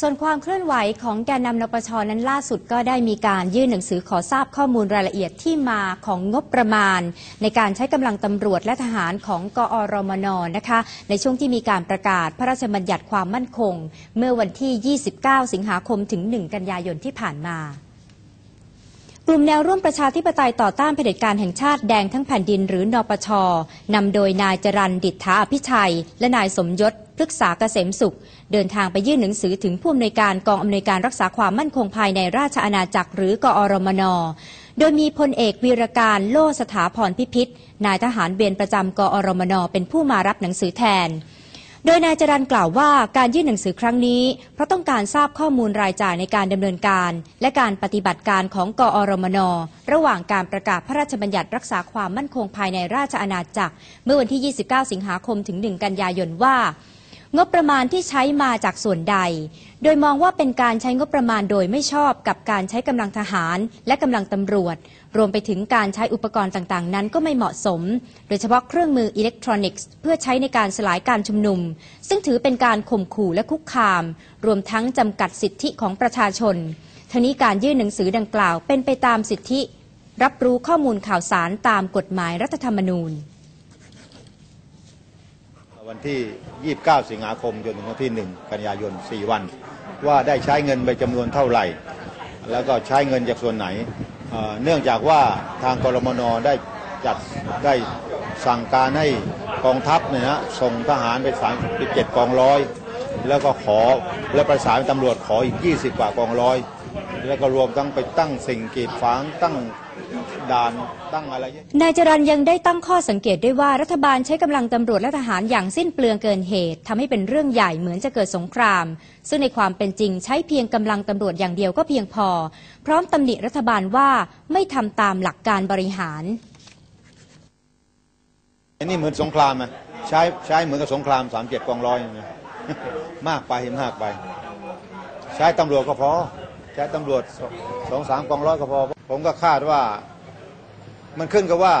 ส่วนความเคลื่อนไหวของแกนนำนปชนั้นล่าสุดก็ได้มีการยื่นหนังสือขอทราบข้อมูลรายละเอียดที่มาของงบประมาณ ในการใช้กำลังตำรวจและทหารของกอรมนนะคะ ในช่วงที่มีการประกาศพระราชบัญญัติความมั่นคง เมื่อวันที่ 29 สิงหาคมถึง 1 กันยายนที่ผ่านมากลุ่มแนวร่วมประชาธิปไตยต่อต้านเผด็จการแห่งชาติแดงทั้งแผ่นดินหรือนปชนำโดยนายจรันดิษฐาอภิชัย และนายสมยศ พฤกษาเกษมสุข เดินทางไปยื่นหนังสือถึงผู้อำนวยการกองอำนวยการรักษาความมั่นคงภายในราชอาณาจักรหรือกอรมน โดยมีพลเอกวีรการโลสถาพรพิพิธนายทหารเวรประจำกอรมน เป็นผู้มารับหนังสือแทนโดยนายจรันกล่าวว่าการยื่นหนังสือครั้งนี้ เพราะต้องการทราบข้อมูลรายจ่ายในการดำเนินการ และการปฏิบัติการของกอรมน ระหว่างการประกาศพระราชบัญญัติรักษาความมั่นคงภายในราชอาณาจักร เมื่อวันที่ 29 สิงหาคมถึง 1 กันยายนว่า งบประมาณที่ใช้มาจากส่วนใด โดยมองว่าเป็นการใช้งบประมาณโดยไม่ชอบกับการใช้กำลังทหาร และกำลังตำรวจ รวมไปถึงการใช้อุปกรณ์ต่างๆ นั้นก็ไม่เหมาะสม โดยเฉพาะเครื่องมืออิเล็กทรอนิกส์ เพื่อใช้ในการสลายการชุมนุม ซึ่งถือเป็นการข่มขู่และคุกคาม รวมทั้งจำกัดสิทธิของประชาชนทนี้การยื่นหนังสือดังกล่าวเป็นไปตามสิทธิ รับรู้ข้อมูลข่าวสารตามกฎหมายรัฐธรรมนูญ วันที่ 29 สิงหาคมจนถึงวันที่ 1 กันยายน 4 วัน ว่าได้ใช้เงินไปจำนวนเท่าไหร่ แล้วก็ใช้เงินจากส่วนไหนเเนื่องจากว่าทางกรมนได้จัดได้สั่งการให้กองทัพเนี่ยนะส่งทหารไป37กองร้อย แล้วก็ขอและประสานตำรวจขออีก 20 กว่ากองร้อย แล้วก็รวมทั้งไปตั้งสิ่งกีดขวางตั้ง ด่านตั้งอะไรเยอะนายจรันยังได้ตั้งข้อสังเกตด้วยว่ารัฐบาลใช้กำลังตำรวจและทหารอย่างสิ้นเปลืองเกินเหตุทำให้เป็นเรื่องใหญ่เหมือนจะเกิดสงคราม ซึ่งในความเป็นจริงใช้เพียงกำลังตำรวจอย่างเดียวก็เพียงพอ พร้อมตำหนิรัฐบาลว่าไม่ทำตามหลักการบริหารอันนี้เหมือนสงครามอะใช้ใช้เหมือนกับสงครามสามเจ็ดกองร้อยนะมากไปมากไป ใช้ตำรวจก็พอใช้ตำรวจสองสองสามกองร้อยก็พอ ผมก็คาดว่า มันขึ้นกับว่า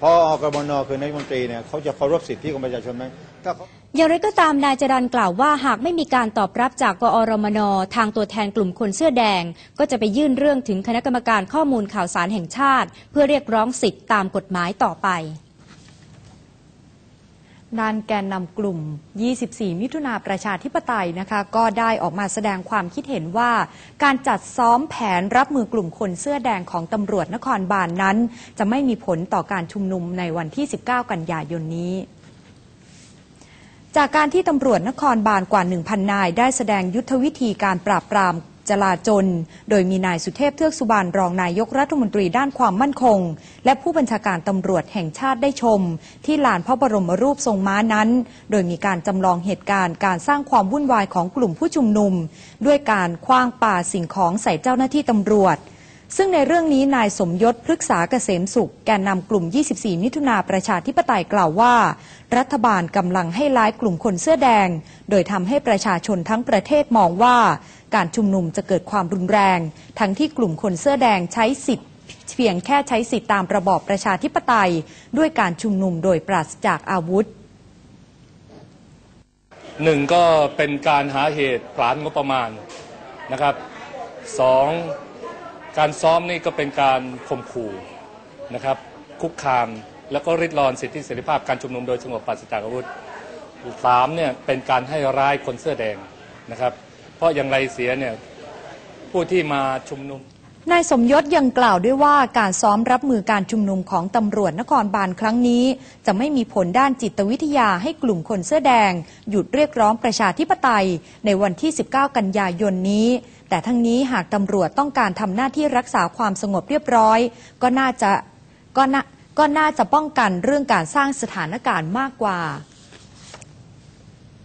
พอกรมนคือนายกรัฐมนตรีเนี่ยเขาจะเคารพสิทธิของประชาชนไหมถ้าเขา อย่างไรก็ตามนายจรันกล่าวว่าหากไม่มีการตอบรับจากกอรมนทางตัวแทนกลุ่มคนเสื้อแดง ก็จะไปยื่นเรื่องถึงคณะกรรมการข้อมูลข่าวสารแห่งชาติ เพื่อเรียกร้องสิทธิ์ตามกฎหมายต่อไป ด้านแกนนำกลุ่ม 24 มิถุนาประชาธิปไตยนะคะ ก็ได้ออกมาแสดงความคิดเห็นว่า การจัดซ้อมแผนรับมือกลุ่มคนเสื้อแดงของตำรวจนครบาลนนั้น จะไม่มีผลต่อการชุมนุมในวันที่ 19 กันยายนนี้จากการที่ตำรวจนครบาลกว่า 1,000 นาย ได้แสดงยุทธวิธีการปราบปราม จลาจล โดยมีนายสุเทพเทือกสุบานรองนายกรัฐมนตรีด้านความมั่นคง และผู้บัญชาการตำรวจแห่งชาติได้ชม ที่ลานพระบรมรูปทรงม้านั้น โดยมีการจำลองเหตุการณ์การสร้างความวุ่นวายของกลุ่มผู้ชุมนุม ด้วยการคว้างป่าสิ่งของใส่เจ้าหน้าที่ตำรวจซึ่งในเรื่องนี้นายสมยศพฤกษาเกษมสุข แกนนำกลุ่ม 24 มิถุนาประชาธิปไตยกล่าวว่า รัฐบาลกำลังให้ร้ายกลุ่มคนเสื้อแดง โดยทำให้ประชาชนทั้งประเทศมองว่า การชุมนุมจะเกิดความรุนแรง ทั้งที่กลุ่มคนเสื้อแดงใช้สิทธิ์เพียงแค่ใช้สิทธิตามระบอบประชาธิปไตย ด้วยการชุมนุมโดยปราศจากอาวุธหนึ่งก็เป็นการหาเหตุผลานงบประมาณนะครับสองการซ้อมนี่ก็เป็นการข่มขู่นะครับคุกคามแล้วก็ริดรอนสิทธิเสรีภาพการชุมนุมโดยสงบปราศจากอาวุธสามเนี่ยเป็นการให้ร้ายคนเสื้อแดงนะครับ เพราะอย่างไรเสียเนี่ยผู้ที่มาชุมนุม นายสมยศยังกล่าวด้วยว่าการซ้อมรับมือการชุมนุมของตำรวจนครบาลครั้งนี้ จะไม่มีผลด้านจิตวิทยาให้กลุ่มคนเสื้อแดง หยุดเรียกร้องประชาธิปไตย ในวันที่ 19 กันยายนนี้ แต่ทั้งนี้หากตำรวจต้องการทำหน้าที่รักษาความสงบเรียบร้อย ก็น่าจะก็น่าก็น่าจะป้องกันเรื่องการสร้างสถานการณ์มากกว่า